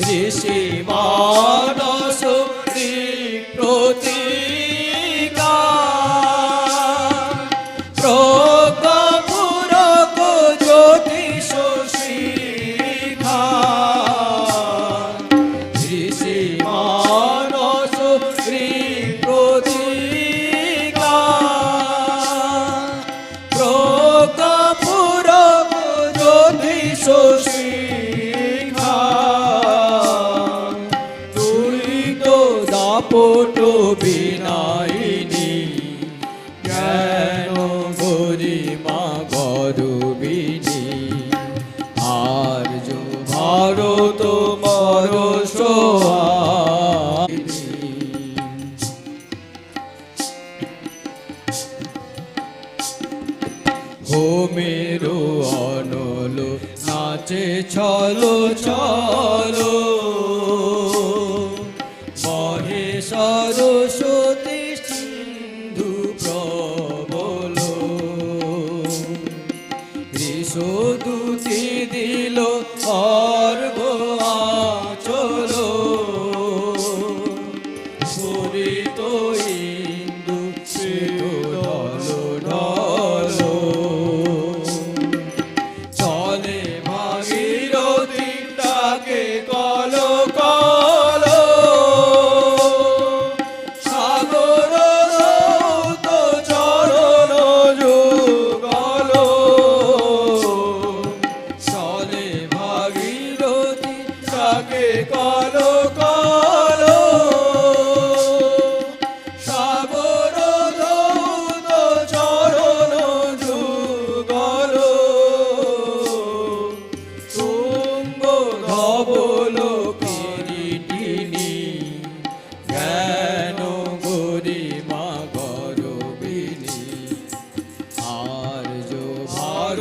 ऋषि माना বিনাইনি জ্ঞান গরিমা গরবিনি? আর যো ভারত মর হোমেরো অনলো নাচে চলো চলো। So do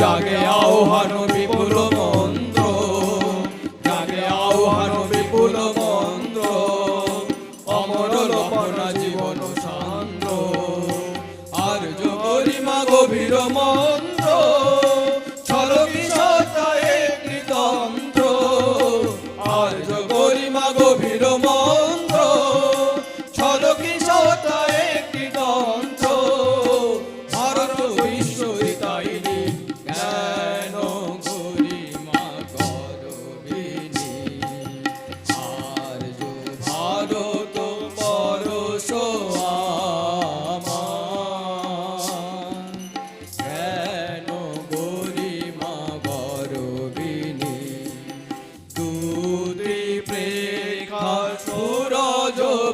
জাগে আহ্বান বিপুল মন্ত্র, জাগে আহ্বান বিপুল মন্ত্র, অমর লপনা জীবন শান্ত আর যোগরিমা গভীর মন্ত্র